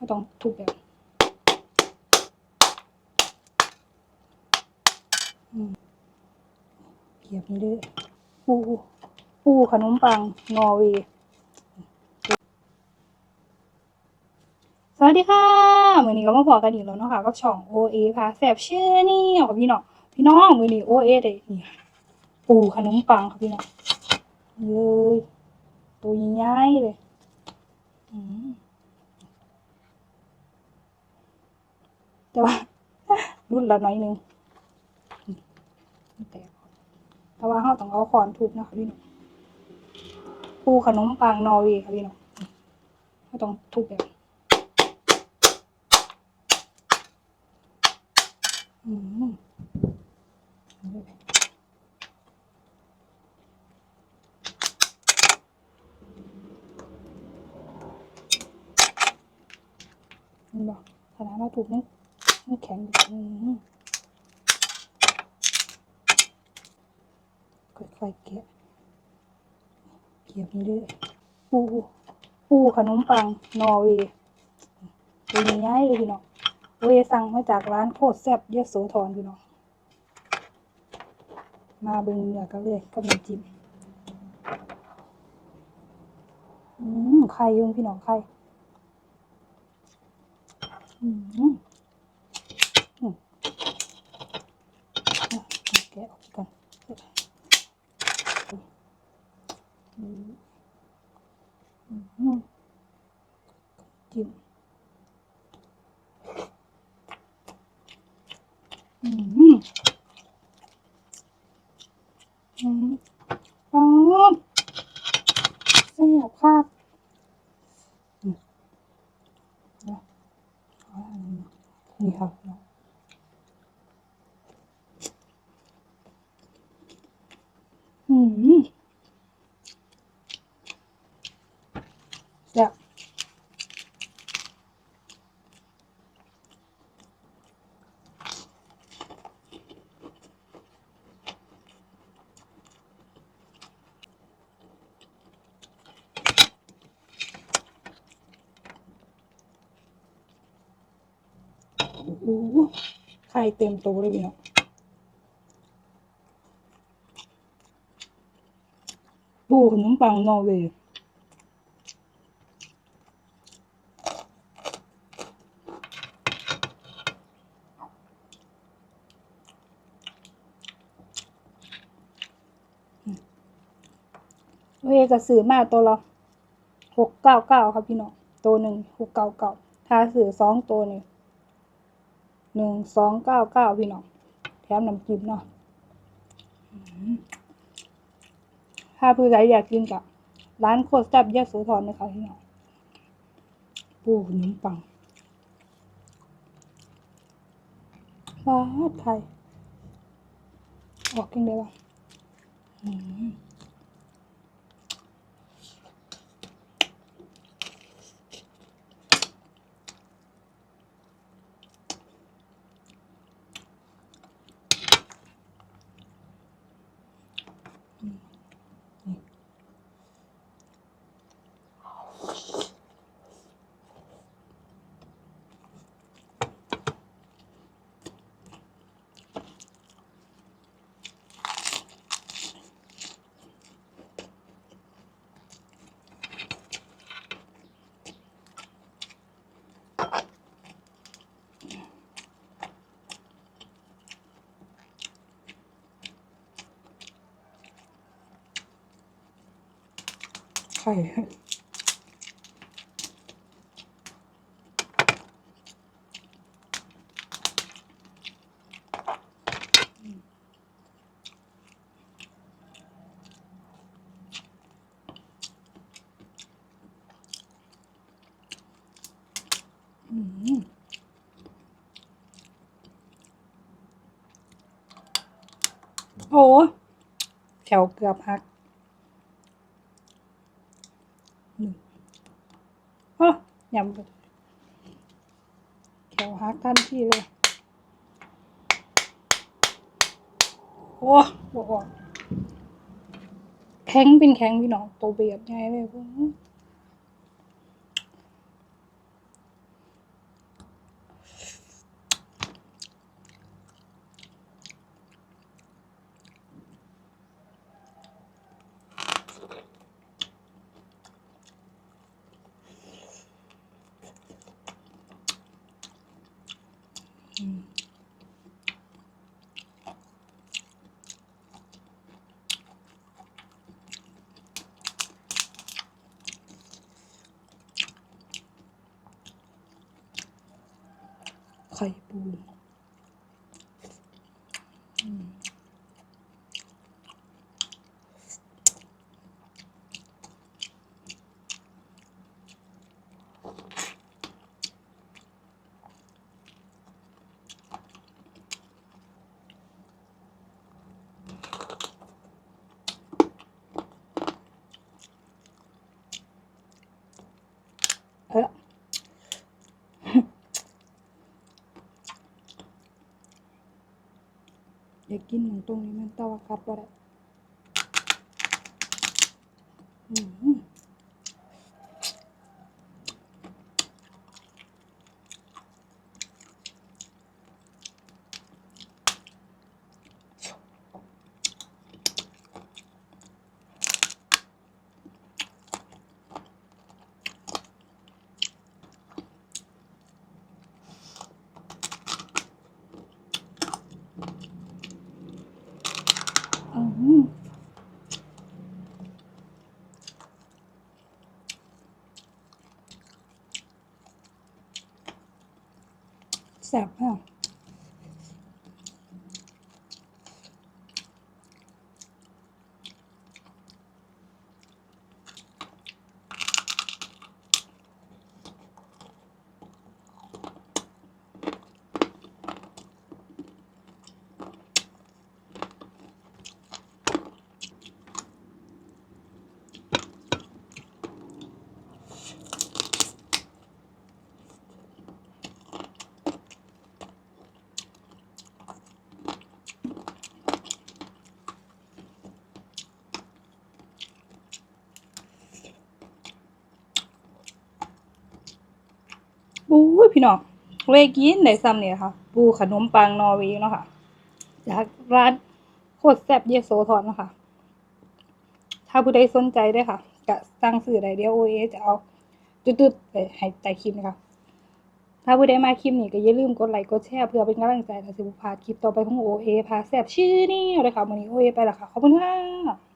ไม่ต้องทุบแบบเกียบนี้ด้วยปูปูขนมปังนอร์เวย์สวัสดีค่ะเมือนี้ก็มาพอกันอีกแล้วเนาะค่ะกับช่องโอเอค่ะแสบชื่อนี่ค่ะพี่น้องพี่น้องมือนี้โอเอเลยนี่ปูขนมปังค่ะพี่น้องนี่เลยตัวใหญ่เลยอืม แต่ว่ารุ่นละน้อยนึงแต่แต่ว่าเราต้องเอาคอนทุบนะคะพี่น้องปูขนมปังนอร์เวย์ค่ะพี่น้องเราต้องทุบแบบอืมเห็นบอกขนาดเราทุบนี่ แข็งค่อยๆแกะเกียบนี้ด้วยปูปูขนมปังนอร์เวย์ตัวใหญ่ๆเลยพี่น้องเวยสั่งมาจากร้านโคตรแซ่บเยอะโสธรพี่น้องมาเบิ่งเนื้อกันเลยกับน้ำจิ้มอืมไข่ยุ่งพี่น้องไข่อืมอืมอะแกะออกก่อนอืมอืม จิ้มอืมอืมอ๋อแซ่บค่ะอืมนะเอาอันนี้มานี่ครับเนาะอืมแซ่บโอ้โห ไข่เต็มโตเลยพี่เนาะปูขนมปังนอร์เวย์เวก็ซื้อมาตัวละหกเก้าเก้าครับพี่น้องตัวหนึ่งหกเก้าเก้าถ้าซื้อสองตัวนี่ หนึ่งสองเก้าเก้าพี่น้องแถมน้ำจิ้มเนาะถ้าผู้ใดอยากกินกับร้านโคตรแซ่บยกโสธรนะคะพี่น้องปูขนมปังว้าวไทยออกกินได้ปะอืม ไข่อืมโอ้แถวเกือบหัก โอ้ยำไปแขวหักทันทีเลย โอ้บออกแข็งเป็นแข็งพี่น้องตัวเบียดไงเลยพวก ไข่ปูอืม เอออยากกินหมูตรงนี้มันตะวากัดบ่ได้อืมอืม แซ่ บมากบู๊ยพี่น้องเวกินได้ซ้ำเนี่ยค่ะปูขนมปังนอร์เวย์เนาะค่ะ จากร้านโคตรแซ่บเยโสธรเนาะค่ะ ถ้าผู้ใดสนใจเด้วยค่ะก็สั่งซื้อได้เดียวโอเอจะเอาจุดๆไปให้ใต้คลิปนะคะถ้าผู้ใดมาคลิปนี้ก็อย่าลืมกดไลค์กดแชร์เพื่อเป็นกำลังใจนะสิบุพลาดคลิปต่อไปของโอเอพาแซ่บชื่อนี่เลยค่ะวันนี้โอเอไปละค่ะ ขอบคุณค่ะ